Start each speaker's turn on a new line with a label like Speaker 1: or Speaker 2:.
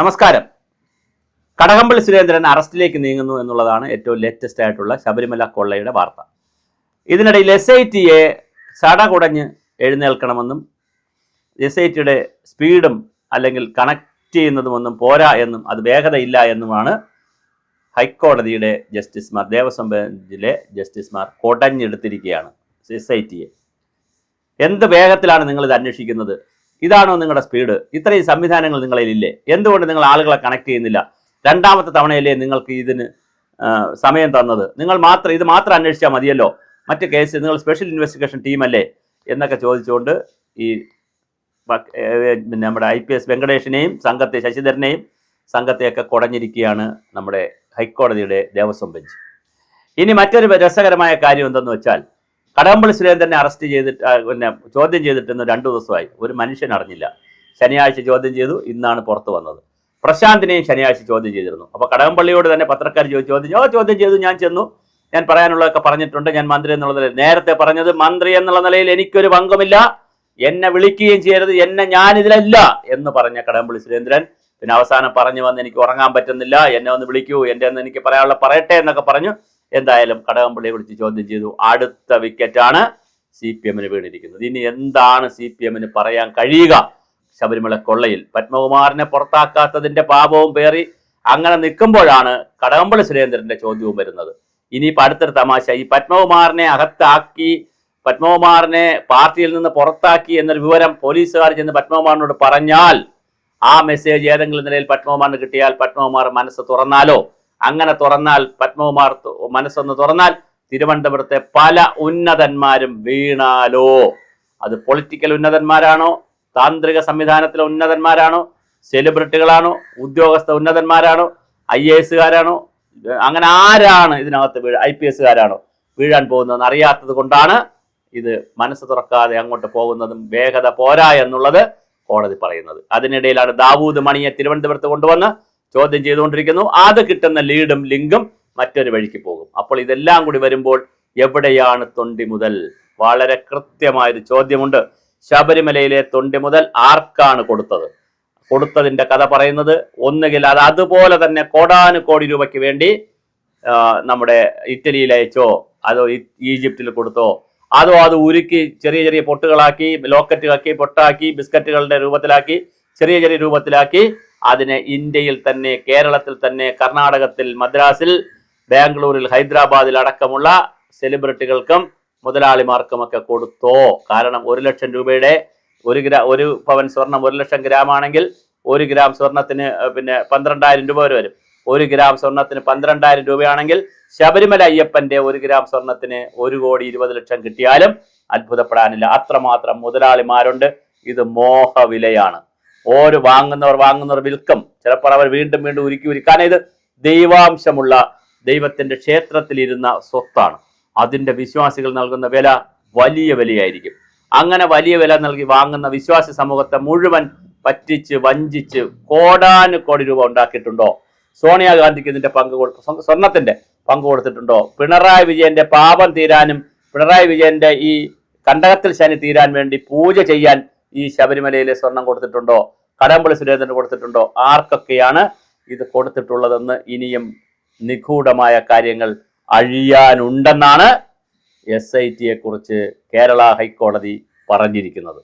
Speaker 1: നമസ്കാരം. കടകംപള്ളി സുരേന്ദ്രൻ അറസ്റ്റിലേക്ക് നീങ്ങുന്നു എന്നുള്ളതാണ് ഏറ്റവും ലേറ്റസ്റ്റ് ആയിട്ടുള്ള ശബരിമല കൊള്ളയുടെ വാർത്ത. ഇതിനിടയിൽ എസ് ഐ ടിയെ സടകുടഞ്ഞ് എഴുന്നേൽക്കണമെന്നും എസ് ഐ ടിയുടെ സ്പീഡും അല്ലെങ്കിൽ കണക്ട് ചെയ്യുന്നതുമൊന്നും പോരാ എന്നും അത് വേഗതയില്ല എന്നുമാണ് ഹൈക്കോടതിയുടെ ജസ്റ്റിസ്മാർ ദേവസ്വം ബെഞ്ചിലെ ജസ്റ്റിസ്മാർ കൊടഞ്ഞെടുത്തിരിക്കുകയാണ് എസ് ഐ ടിയെ എന്ത് വേഗത്തിലാണ് നിങ്ങളിത് അന്വേഷിക്കുന്നത്? ഇതാണോ നിങ്ങളുടെ സ്പീഡ് ഇത്രയും സംവിധാനങ്ങൾ നിങ്ങളിലില്ലേ എന്തുകൊണ്ട് നിങ്ങൾ ആളുകളെ കണക്ട് ചെയ്യുന്നില്ല? രണ്ടാമത്തെ തവണയല്ലേ നിങ്ങൾക്ക് ഇതിന് സമയം തന്നത്? നിങ്ങൾ മാത്രം ഇത് മാത്രം അന്വേഷിച്ചാൽ മതിയല്ലോ? മറ്റ് കേസ് നിങ്ങൾ സ്പെഷ്യൽ ഇൻവെസ്റ്റിഗേഷൻ ടീമല്ലേ എന്നൊക്കെ ചോദിച്ചുകൊണ്ട് ഈ നമ്മുടെ ഐ പി എസ് വെങ്കടേഷിനെയും സംഘത്തെ ശശിധരനെയും സംഘത്തെയൊക്കെ കുടഞ്ഞിരിക്കുകയാണ് നമ്മുടെ ഹൈക്കോടതിയുടെ ദേവസ്വം ബെഞ്ച്. ഇനി മറ്റൊരു രസകരമായ കാര്യം എന്തെന്ന് വെച്ചാൽ കടകംപള്ളി സുരേന്ദ്രനെ അറസ്റ്റ് ചെയ്തിട്ട് പിന്നെ ചോദ്യം ചെയ്തിട്ടെന്ന് രണ്ടു ദിവസമായി. ഒരു മനുഷ്യൻ അറിഞ്ഞില്ല. ശനിയാഴ്ച ചോദ്യം ചെയ്തു ഇന്നാണ് പുറത്തു വന്നത്. പ്രശാന്തിനെയും ശനിയാഴ്ച ചോദ്യം ചെയ്തിരുന്നു. അപ്പോൾ കടകംപള്ളിയോട് തന്നെ പത്രക്കാർ ചോദിച്ചു ചോദ്യം. ഓ ചോദ്യം ചെയ്തു ഞാൻ ചെന്നു. ഞാൻ പറയാനുള്ളതൊക്കെ പറഞ്ഞിട്ടുണ്ട് ഞാൻ മന്ത്രി എന്നുള്ള നിലയിൽ. നേരത്തെ പറഞ്ഞത് മന്ത്രി എന്നുള്ള നിലയിൽ എനിക്കൊരു പങ്കുമില്ല. എന്നെ വിളിക്കുകയും ചെയ്യരുത്. എന്നെ ഞാനിതിലല്ല എന്ന് പറഞ്ഞ കടകംപള്ളി സുരേന്ദ്രൻ പിന്നെ അവസാനം പറഞ്ഞു വന്ന് എനിക്ക് ഉറങ്ങാൻ പറ്റുന്നില്ല. എന്നെ ഒന്ന് വിളിക്കൂ. എന്റെ ഒന്ന് എനിക്ക് പറയാനുള്ള പറയട്ടെ എന്നൊക്കെ പറഞ്ഞു. എന്തായാലും കടകംപള്ളിയെ വിളിച്ച് ചോദ്യം ചെയ്തു. അടുത്ത വിക്കറ്റാണ് സി പി എമ്മിന് വീണിരിക്കുന്നത്. ഇനി എന്താണ് സി പി എമ്മിന് പറയാൻ കഴിയുക? ശബരിമല കൊള്ളയിൽ പത്മകുമാറിനെ പുറത്താക്കാത്തതിന്റെ പാപവും പേറി അങ്ങനെ നിൽക്കുമ്പോഴാണ് കടകംപള്ളി സുരേന്ദ്രന്റെ ചോദ്യവും വരുന്നത്. ഇനിയിപ്പോൾ അടുത്തൊരു തമാശ. ഈ പത്മകുമാറിനെ അകത്താക്കി പത്മകുമാറിനെ പാർട്ടിയിൽ നിന്ന് പുറത്താക്കി എന്നൊരു വിവരം പോലീസുകാർ ചെന്ന് പത്മകുമാറിനോട് പറഞ്ഞാൽ ആ മെസ്സേജ് ഏതെങ്കിലും നിലയിൽ പത്മകുമാറിന് കിട്ടിയാൽ പത്മകുമാർ മനസ്സ് തുറന്നാലോ? അങ്ങനെ തുറന്നാൽ പത്മകുമാർ മനസ്സൊന്ന് തുറന്നാൽ തിരുവനന്തപുരത്തെ പല ഉന്നതന്മാരും വീണാലോ. അത് പൊളിറ്റിക്കൽ ഉന്നതന്മാരാണോ? താന്ത്രിക സംവിധാനത്തിലെ ഉന്നതന്മാരാണോ? സെലിബ്രിറ്റികളാണോ ഉദ്യോഗസ്ഥ ഉന്നതന്മാരാണോ? ഐ എ എസുകാരാണോ അങ്ങനെ ആരാണ് ഇതിനകത്ത് വീഴ ഐ പി എസുകാരാണോ വീഴാൻ പോകുന്നതെന്ന് അറിയാത്തത് കൊണ്ടാണ് ഇത് മനസ്സ് തുറക്കാതെ അങ്ങോട്ട് പോകുന്നതും വേഗത പോരാ എന്നുള്ളത് കോടതി പറയുന്നത്. അതിനിടയിലാണ് ദാവൂദ് മണിയെ തിരുവനന്തപുരത്ത് കൊണ്ടുവന്ന് ചോദ്യം ചെയ്തുകൊണ്ടിരിക്കുന്നു. അത് കിട്ടുന്ന ലീഡും ലിങ്കും മറ്റൊരു വഴിക്ക് പോകും. അപ്പോൾ ഇതെല്ലാം കൂടി വരുമ്പോൾ എവിടെയാണ് തൊണ്ടി മുതൽ? വളരെ കൃത്യമായൊരു ചോദ്യമുണ്ട്. ശബരിമലയിലെ തൊണ്ടി മുതൽ ആർക്കാണ് കൊടുത്തത്? കൊടുത്തതിന്റെ കഥ പറയുന്നത് ഒന്നുകിൽ അത് അതുപോലെ തന്നെ കോടാനുകോടി രൂപയ്ക്ക് വേണ്ടി നമ്മുടെ ഇറ്റലിയിൽ അയച്ചോ അതോ ഈജിപ്തിൽ കൊടുത്തോ അതോ അത് ഉരുക്കി ചെറിയ ചെറിയ പൊട്ടുകളാക്കി ലോക്കറ്റുകളാക്കി പൊട്ടാക്കി ബിസ്ക്കറ്റുകളുടെ രൂപത്തിലാക്കി ചെറിയ ചെറിയ രൂപത്തിലാക്കി അതിനെ ഇന്ത്യയിൽ തന്നെ കേരളത്തിൽ തന്നെ കർണാടകത്തിൽ മദ്രാസിൽ ബാംഗ്ലൂരിൽ ഹൈദരാബാദിൽ അടക്കമുള്ള സെലിബ്രിറ്റികൾക്കും മുതലാളിമാർക്കുമൊക്കെ കൊടുത്തോ. കാരണം ഒരു ലക്ഷം രൂപയുടെ ഒരു ഗ്രാ ഒരു പവൻ സ്വർണം ഒരു ലക്ഷം ഗ്രാം ആണെങ്കിൽ ഒരു ഗ്രാം സ്വർണത്തിന് പിന്നെ പന്ത്രണ്ടായിരം രൂപ വരെ വരും. ഒരു ഗ്രാം സ്വർണത്തിന് പന്ത്രണ്ടായിരം രൂപയാണെങ്കിൽ ശബരിമല അയ്യപ്പന്റെ ഒരു ഗ്രാം സ്വർണത്തിന് ഒരു കോടി ഇരുപത് ലക്ഷം കിട്ടിയാലും അത്ഭുതപ്പെടാനില്ല. അത്രമാത്രം മുതലാളിമാരുണ്ട്. ഇത് മോഹവിലയാണ്. ഓരോ വാങ്ങുന്നവർ വാങ്ങുന്നവർ വിൽക്കും. ചിലപ്പോൾ അവർ വീണ്ടും വീണ്ടും ഉരുക്കി ഉരുക്കി. കാരണം ഇത് ദൈവാംശമുള്ള ദൈവത്തിന്റെ ക്ഷേത്രത്തിലിരുന്ന സ്വത്താണ്. അതിന്റെ വിശ്വാസികൾ നൽകുന്ന വില വലിയ വിലയായിരിക്കും. അങ്ങനെ വലിയ വില നൽകി വാങ്ങുന്ന വിശ്വാസി സമൂഹത്തെ മുഴുവൻ പറ്റിച്ച് വഞ്ചിച്ച് കോടാനു കോടി രൂപ ഉണ്ടാക്കിയിട്ടുണ്ടോ? സോണിയാഗാന്ധിക്ക് ഇതിന്റെ പങ്ക് കൊടുത്തു സ്വ- സ്വർണത്തിന്റെ പങ്ക് കൊടുത്തിട്ടുണ്ടോ? പിണറായി വിജയന്റെ പാപം തീരാനും പിണറായി വിജയന്റെ ഈ കണ്ടകത്തിൽ ശനി തീരാൻ വേണ്ടി പൂജ ചെയ്യാൻ ഈ ശബരിമലയിലെ സ്വർണം കൊടുത്തിട്ടുണ്ടോ? കടമ്പള്ളി സുരേന്ദ്രന് കൊടുത്തിട്ടുണ്ടോ? ആർക്കൊക്കെയാണ് ഇത് കൊടുത്തിട്ടുള്ളതെന്ന് ഇനിയും നിഗൂഢമായ കാര്യങ്ങൾ അഴിയാനുണ്ടെന്നാണ് എസ് ഐ ടിയെക്കുറിച്ച് കേരള ഹൈക്കോടതി പറഞ്ഞിരിക്കുന്നത്.